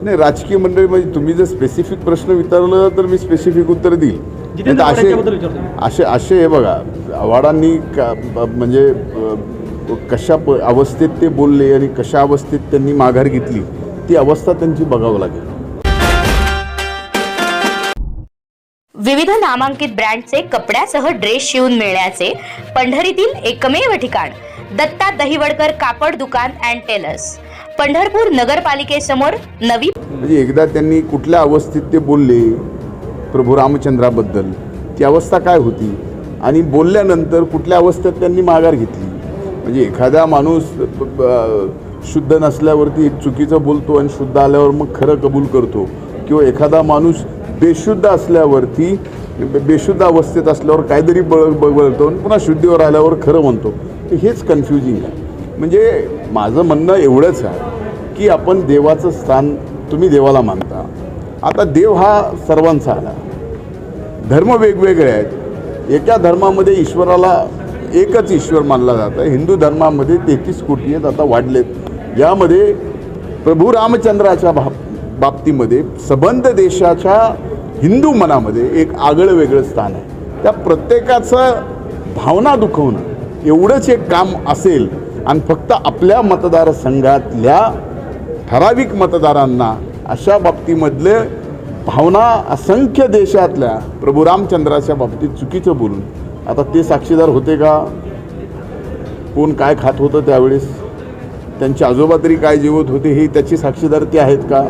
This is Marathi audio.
नाही राजकीय मंडळी म्हणजे तुम्ही जर स्पेसिफिक प्रश्न विचारलं तर मी स्पेसिफिक उत्तर देईल जितेंद्र नाही तर आव्हाड यांच्याबद्दल विचारतो मी. असे असे हे बघा आव्हाडांनी का म्हणजे कशा प अवस्थेत ते बोलले आणि कशा अवस्थेत त्यांनी माघार घेतली ती अवस्था त्यांची बघावं लागेल विविध नामांकित ब्रँडचे कपड्यासह ड्रेस शिवून मिळण्याचे पंढरीतील एकमेव ठिकाण दत्ता दहिवडकर कापड दुकान अँड टेलर्स पंढरपूर नगरपालिकेसमोर नवी म्हणजे एकदा त्यांनी कुठल्या अवस्थेत ते बोलले प्रभू रामचंद्राबद्दल ती अवस्था काय होती? आणि बोलल्यानंतर कुठल्या अवस्थेत त्यांनी माघार घेतली? म्हणजे एखादा माणूस शुद्ध नसल्यावरती एक चुकीचं बोलतो आणि शुद्ध आल्यावर मग खरं कबूल करतो. किंवा एखादा माणूस बेशुद्ध असल्यावरती बेशुद्ध अवस्थेत असल्यावर काहीतरी बळ बळतो आणि पुन्हा शुद्धीवर आल्यावर खरं म्हणतो. हेच कन्फ्युजिंग आहे. म्हणजे माझं म्हणणं एवढंच आहे की आपण देवाचं स्थान तुम्ही देवाला मानता. आता देव हा सर्वांचा आला धर्म वेगवेगळे आहेत. एका धर्मामध्ये ईश्वराला एकच ईश्वर मानला जातं हिंदू धर्मामध्ये तेहतीस कोटी आहेत आता वाढलेत. यामध्ये प्रभू रामचंद्राच्या भा बाबतीमध्ये सबंध देशाच्या हिंदू मनामध्ये एक आगळं वेगळं स्थान आहे. त्या प्रत्येकाचं भावना दुखवणं एवढंच एक काम असेल आणि फक्त आपल्या मतदारसंघातल्या ठराविक मतदारांना अशा बाबतीमधले भावना असंख्य देशातल्या प्रभू रामचंद्राच्या बाबतीत चुकीचं बोलून. आता ते साक्षीदार होते का? कोण काय खात होतं त्यावेळेस? त्यांचे आजोबा तरी काय जेवत होते हे त्याची साक्षीदार ते आहेत का?